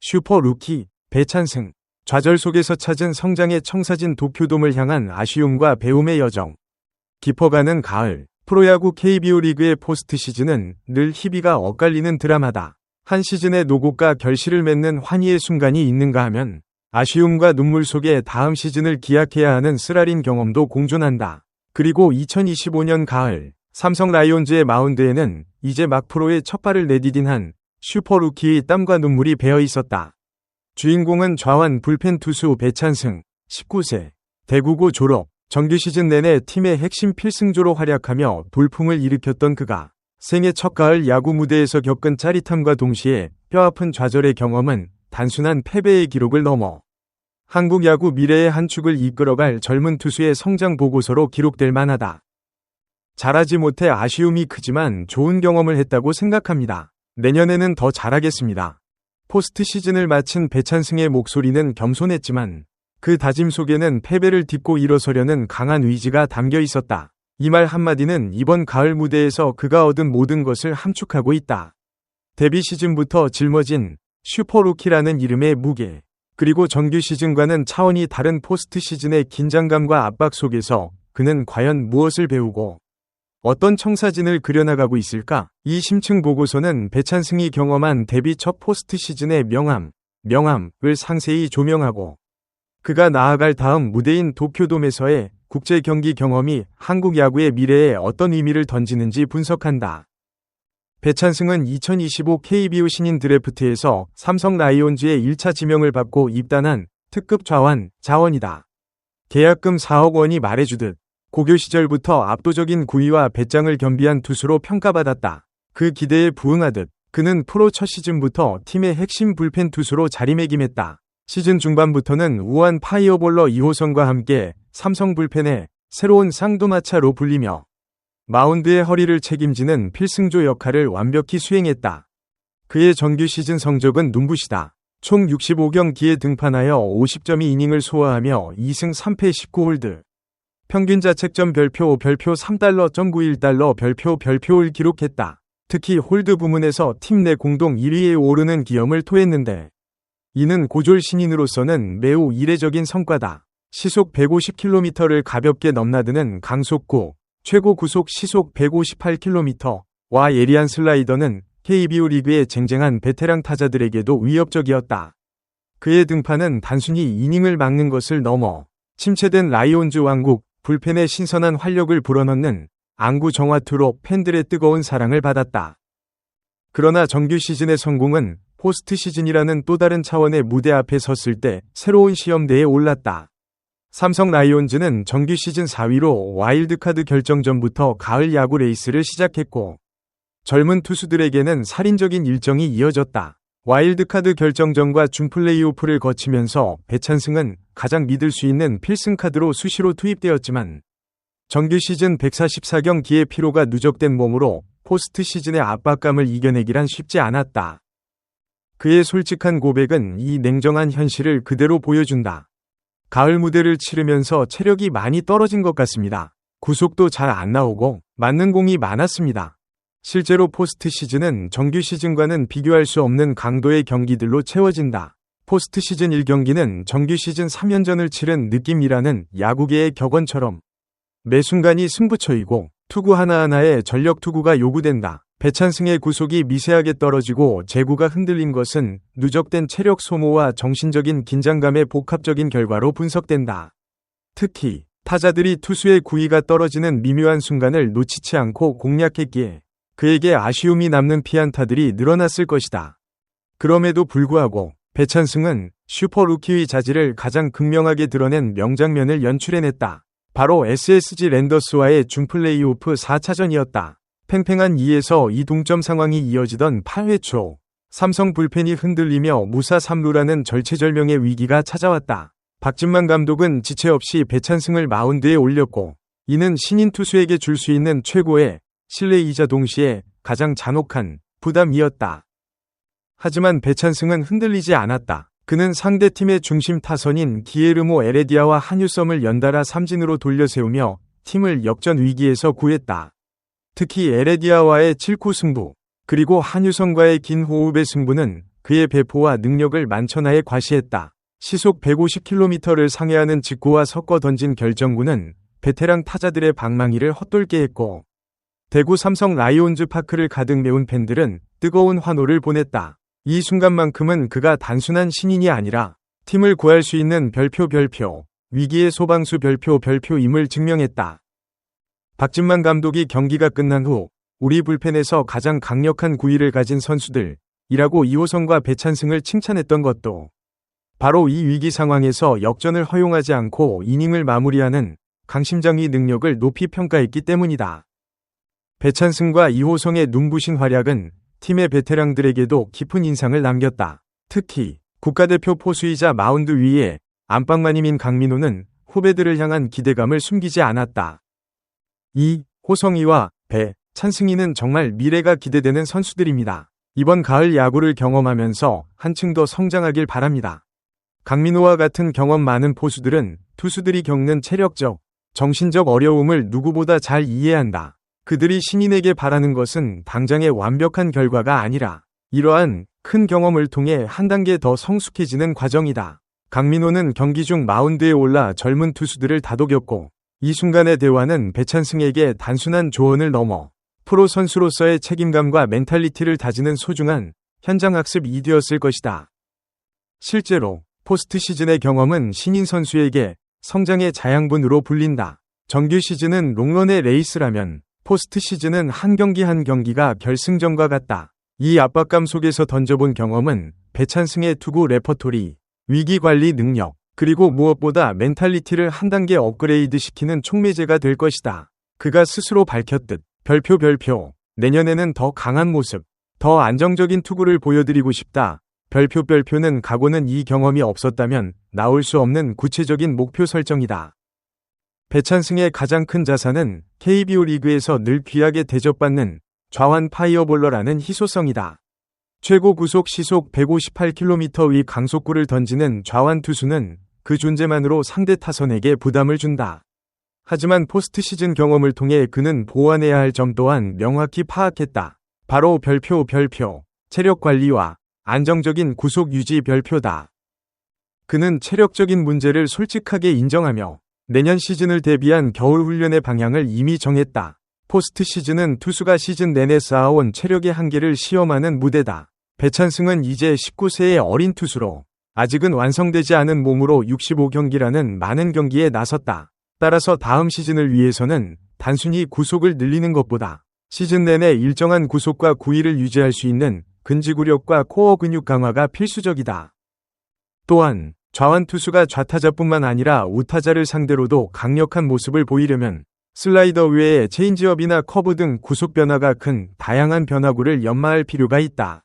슈퍼 루키 배찬승 좌절 속에서 찾은 성장의 청사진 도쿄돔을 향한 아쉬움과 배움의 여정 깊어가는 가을 프로야구 KBO 리그의 포스트 시즌은 늘 희비가 엇갈리는 드라마다. 한 시즌의 노고가 결실을 맺는 환희의 순간이 있는가 하면 아쉬움과 눈물 속에 다음 시즌을 기약해야 하는 쓰라린 경험도 공존한다. 그리고 2025년 가을 삼성 라이온즈의 마운드에는 이제 막 프로의 첫 발을 내디딘 한 슈퍼 루키의 땀과 눈물이 배어 있었다. 주인공은 좌완 불펜 투수 배찬승 19세 대구고 졸업 정규 시즌 내내 팀의 핵심 필승조로 활약하며 돌풍을 일으켰던 그가 생애 첫 가을 야구 무대에서 겪은 짜릿함과 동시에 뼈아픈 좌절의 경험은 단순한 패배의 기록을 넘어 한국 야구 미래의 한 축을 이끌어갈 젊은 투수의 성장 보고서로 기록될 만하다. 잘하지 못해 아쉬움이 크지만 좋은 경험을 했다고 생각합니다. 내년에는 더 잘하겠습니다. 포스트 시즌을 마친 배찬승의 목소리는 겸손했지만 그 다짐 속에는 패배를 딛고 일어서려는 강한 의지가 담겨 있었다. 이 말 한마디는 이번 가을 무대에서 그가 얻은 모든 것을 함축하고 있다. 데뷔 시즌부터 짊어진 슈퍼루키라는 이름의 무게, 그리고 정규 시즌과는 차원이 다른 포스트 시즌의 긴장감과 압박 속에서 그는 과연 무엇을 배우고 어떤 청사진을 그려나가고 있을까? 이 심층 보고서는 배찬승이 경험한 데뷔 첫 포스트 시즌의 명암, 명암을 상세히 조명하고 그가 나아갈 다음 무대인 도쿄돔에서의 국제 경기 경험이 한국 야구의 미래에 어떤 의미를 던지는지 분석한다. 배찬승은 2025 KBO 신인 드래프트에서 삼성 라이온즈의 1차 지명을 받고 입단한 특급 좌완 자원이다. 계약금 4억 원이 말해주듯 고교 시절부터 압도적인 구위와 배짱을 겸비한 투수로 평가받았다. 그 기대에 부응하듯 그는 프로 첫 시즌부터 팀의 핵심 불펜 투수로 자리매김했다. 시즌 중반부터는 우한 파이어볼러 2호선과 함께 삼성 불펜의 새로운 쌍두마차로 불리며 마운드의 허리를 책임지는 필승조 역할을 완벽히 수행했다. 그의 정규 시즌 성적은 눈부시다. 총 65경기에 등판하여 50점의 이닝을 소화하며 2승 3패 19홀드. 평균 자책점 별표 별표 3달러.91달러 별표 별표를 기록했다. 특히 홀드 부문에서 팀 내 공동 1위에 오르는 기염을 토했는데 이는 고졸 신인으로서는 매우 이례적인 성과다. 시속 150km를 가볍게 넘나드는 강속구, 최고 구속 시속 158km와 예리한 슬라이더는 KBO 리그의 쟁쟁한 베테랑 타자들에게도 위협적이었다. 그의 등판은 단순히 이닝을 막는 것을 넘어 침체된 라이온즈 왕국 불펜의 신선한 활력을 불어넣는 안구 정화투로 팬들의 뜨거운 사랑을 받았다. 그러나 정규 시즌의 성공은 포스트 시즌이라는 또 다른 차원의 무대 앞에 섰을 때 새로운 시험대에 올랐다. 삼성 라이온즈는 정규 시즌 4위로 와일드카드 결정전부터 가을 야구 레이스를 시작했고 젊은 투수들에게는 살인적인 일정이 이어졌다. 와일드카드 결정전과 준플레이오프를 거치면서 배찬승은 가장 믿을 수 있는 필승카드로 수시로 투입되었지만 정규 시즌 144경기의 피로가 누적된 몸으로 포스트 시즌의 압박감을 이겨내기란 쉽지 않았다. 그의 솔직한 고백은 이 냉정한 현실을 그대로 보여준다. 가을 무대를 치르면서 체력이 많이 떨어진 것 같습니다. 구속도 잘 안 나오고 맞는 공이 많았습니다. 실제로 포스트 시즌은 정규 시즌과는 비교할 수 없는 강도의 경기들로 채워진다. 포스트 시즌 1경기는 정규 시즌 3연전을 치른 느낌이라는 야구계의 격언처럼 매 순간이 승부처이고 투구 하나하나에 전력 투구가 요구된다. 배찬승의 구속이 미세하게 떨어지고 제구가 흔들린 것은 누적된 체력 소모와 정신적인 긴장감의 복합적인 결과로 분석된다. 특히 타자들이 투수의 구위가 떨어지는 미묘한 순간을 놓치지 않고 공략했기에 그에게 아쉬움이 남는 피안타들이 늘어났을 것이다. 그럼에도 불구하고 배찬승은 슈퍼 루키의 자질을 가장 극명하게 드러낸 명장면을 연출해냈다. 바로 SSG 랜더스와의 준플레이오프 4차전이었다. 팽팽한 2에서 2동점 상황이 이어지던 8회 초 삼성 불펜이 흔들리며 무사 3루라는 절체절명의 위기가 찾아왔다. 박진만 감독은 지체 없이 배찬승을 마운드에 올렸고 이는 신인 투수에게 줄 수 있는 최고의 신뢰이자 동시에 가장 잔혹한 부담이었다. 하지만 배찬승은 흔들리지 않았다. 그는 상대팀의 중심 타선인 기에르모 에레디아와 한유섬을 연달아 삼진으로 돌려세우며 팀을 역전 위기에서 구했다. 특히 에레디아와의 7구 승부, 그리고 한유섬과의 긴 호흡의 승부는 그의 배포와 능력을 만천하에 과시했다. 시속 150km를 상회하는 직구와 섞어 던진 결정구는 베테랑 타자들의 방망이를 헛돌게 했고 대구 삼성 라이온즈 파크를 가득 메운 팬들은 뜨거운 환호를 보냈다. 이 순간만큼은 그가 단순한 신인이 아니라 팀을 구할 수 있는 별표 별표, 위기의 소방수 별표 별표임을 증명했다. 박진만 감독이 경기가 끝난 후 우리 불펜에서 가장 강력한 구위를 가진 선수들, 이라고 이호성과 배찬승을 칭찬했던 것도 바로 이 위기 상황에서 역전을 허용하지 않고 이닝을 마무리하는 강심장의 능력을 높이 평가했기 때문이다. 배찬승과 이호성의 눈부신 활약은 팀의 베테랑들에게도 깊은 인상을 남겼다. 특히 국가대표 포수이자 마운드 위에 안방마님인 강민호는 후배들을 향한 기대감을 숨기지 않았다. 이 호성이와 배, 찬승이는 정말 미래가 기대되는 선수들입니다. 이번 가을 야구를 경험하면서 한층 더 성장하길 바랍니다. 강민호와 같은 경험 많은 포수들은 투수들이 겪는 체력적, 정신적 어려움을 누구보다 잘 이해한다. 그들이 신인에게 바라는 것은 당장의 완벽한 결과가 아니라 이러한 큰 경험을 통해 한 단계 더 성숙해지는 과정이다. 강민호는 경기 중 마운드에 올라 젊은 투수들을 다독였고 이 순간의 대화는 배찬승에게 단순한 조언을 넘어 프로 선수로서의 책임감과 멘탈리티를 다지는 소중한 현장 학습이 되었을 것이다. 실제로 포스트 시즌의 경험은 신인 선수에게 성장의 자양분으로 불린다. 정규 시즌은 롱런의 레이스라면 포스트 시즌은 한 경기 한 경기가 결승전과 같다. 이 압박감 속에서 던져본 경험은 배찬승의 투구 레퍼토리, 위기 관리 능력, 그리고 무엇보다 멘탈리티를 한 단계 업그레이드 시키는 촉매제가 될 것이다. 그가 스스로 밝혔듯 별표 별표 내년에는 더 강한 모습, 더 안정적인 투구를 보여드리고 싶다. 별표 별표는 각오는 이 경험이 없었다면 나올 수 없는 구체적인 목표 설정이다. 배찬승의 가장 큰 자산은 KBO 리그에서 늘 귀하게 대접받는 좌완 파이어볼러라는 희소성이다. 최고 구속 시속 158km 의 강속구를 던지는 좌완 투수는 그 존재만으로 상대 타선에게 부담을 준다. 하지만 포스트 시즌 경험을 통해 그는 보완해야 할 점 또한 명확히 파악했다. 바로 별표 별표, 체력 관리와 안정적인 구속 유지 별표다. 그는 체력적인 문제를 솔직하게 인정하며 내년 시즌을 대비한 겨울 훈련의 방향을 이미 정했다. 포스트 시즌은 투수가 시즌 내내 쌓아온 체력의 한계를 시험하는 무대다. 배찬승은 이제 19세의 어린 투수로 아직은 완성되지 않은 몸으로 65경기라는 많은 경기에 나섰다. 따라서 다음 시즌을 위해서는 단순히 구속을 늘리는 것보다 시즌 내내 일정한 구속과 구위를 유지할 수 있는 근지구력과 코어 근육 강화가 필수적이다. 또한 좌완 투수가 좌타자뿐만 아니라 우타자를 상대로도 강력한 모습을 보이려면 슬라이더 외에 체인지업이나 커브 등 구속 변화가 큰 다양한 변화구를 연마할 필요가 있다.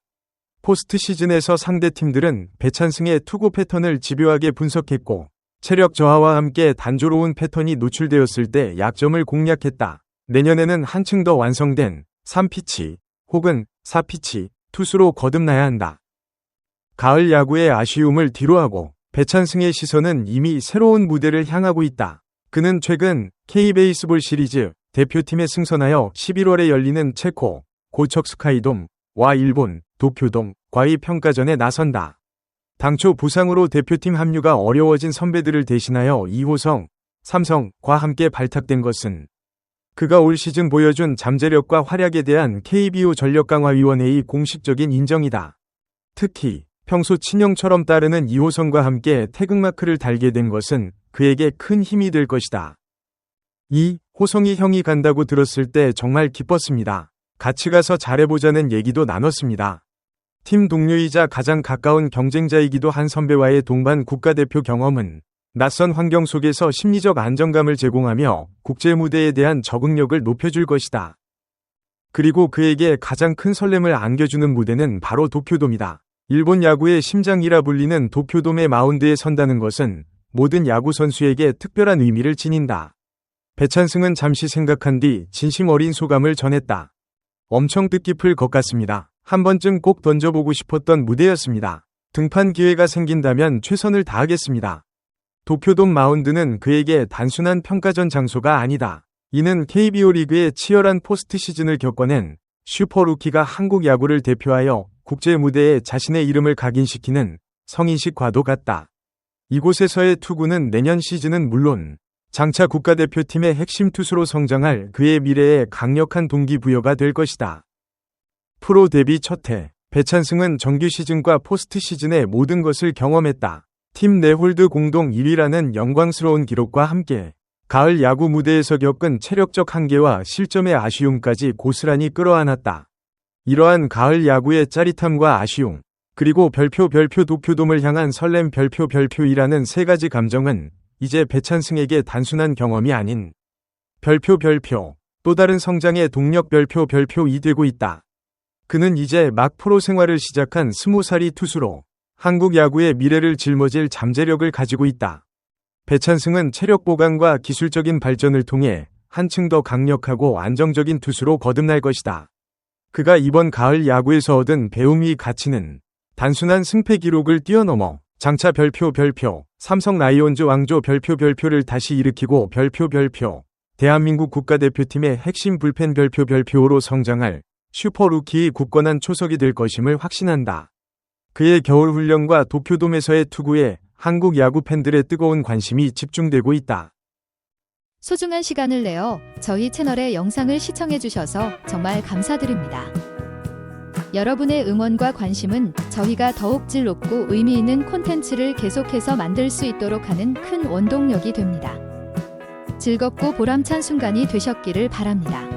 포스트 시즌에서 상대 팀들은 배찬승의 투구 패턴을 집요하게 분석했고 체력 저하와 함께 단조로운 패턴이 노출되었을 때 약점을 공략했다. 내년에는 한층 더 완성된 3피치 혹은 4피치 투수로 거듭나야 한다. 가을 야구의 아쉬움을 뒤로하고 배찬승의 시선은 이미 새로운 무대를 향하고 있다. 그는 최근 K베이스볼 시리즈 대표팀에 승선하여 11월에 열리는 체코 고척 스카이돔와 일본 도쿄돔 과의 평가전에 나선다. 당초 부상으로 대표팀 합류가 어려워진 선배들을 대신하여 이호성, 삼성과 함께 발탁된 것은 그가 올 시즌 보여준 잠재력과 활약에 대한 KBO 전력강화위원회의 공식적인 인정이다. 특히 평소 친형처럼 따르는 이호성과 함께 태극마크를 달게 된 것은 그에게 큰 힘이 될 것이다. 이 호성이 형이 간다고 들었을 때 정말 기뻤습니다. 같이 가서 잘해보자는 얘기도 나눴습니다. 팀 동료이자 가장 가까운 경쟁자이기도 한 선배와의 동반 국가대표 경험은 낯선 환경 속에서 심리적 안정감을 제공하며 국제 무대에 대한 적응력을 높여줄 것이다. 그리고 그에게 가장 큰 설렘을 안겨주는 무대는 바로 도쿄돔이다. 일본 야구의 심장이라 불리는 도쿄돔의 마운드에 선다는 것은 모든 야구 선수에게 특별한 의미를 지닌다. 배찬승은 잠시 생각한 뒤 진심 어린 소감을 전했다. 엄청 뜻깊을 것 같습니다. 한 번쯤 꼭 던져보고 싶었던 무대였습니다. 등판 기회가 생긴다면 최선을 다하겠습니다. 도쿄돔 마운드는 그에게 단순한 평가전 장소가 아니다. 이는 KBO 리그의 치열한 포스트 시즌을 겪어낸 슈퍼루키가 한국 야구를 대표하여 국제 무대에 자신의 이름을 각인시키는 성인식 과도 같다. 이곳에서의 투구는 내년 시즌은 물론 장차 국가대표팀의 핵심 투수로 성장할 그의 미래에 강력한 동기부여가 될 것이다. 프로 데뷔 첫해 배찬승은 정규 시즌과 포스트 시즌의 모든 것을 경험했다. 팀 내 홀드 공동 1위라는 영광스러운 기록과 함께 가을 야구 무대에서 겪은 체력적 한계와 실점의 아쉬움까지 고스란히 끌어안았다. 이러한 가을 야구의 짜릿함과 아쉬움, 그리고 별표 별표 도쿄돔을 향한 설렘 별표 별표이라는 세 가지 감정은 이제 배찬승에게 단순한 경험이 아닌 별표 별표 또 다른 성장의 동력 별표 별표이 되고 있다. 그는 이제 막 프로 생활을 시작한 스무 살이 투수로 한국 야구의 미래를 짊어질 잠재력을 가지고 있다. 배찬승은 체력 보강과 기술적인 발전을 통해 한층 더 강력하고 안정적인 투수로 거듭날 것이다. 그가 이번 가을 야구에서 얻은 배움이 가치는 단순한 승패 기록을 뛰어넘어 장차 별표 별표, 삼성 라이온즈 왕조 별표 별표를 다시 일으키고 별표 별표, 대한민국 국가대표팀의 핵심 불펜 별표 별표로 성장할 슈퍼루키의 굳건한 초석이 될 것임을 확신한다. 그의 겨울 훈련과 도쿄돔에서의 투구에 한국 야구 팬들의 뜨거운 관심이 집중되고 있다. 소중한 시간을 내어 저희 채널의 영상을 시청해 주셔서 정말 감사드립니다. 여러분의 응원과 관심은 저희가 더욱 질 높고 의미 있는 콘텐츠를 계속해서 만들 수 있도록 하는 큰 원동력이 됩니다. 즐겁고 보람찬 순간이 되셨기를 바랍니다.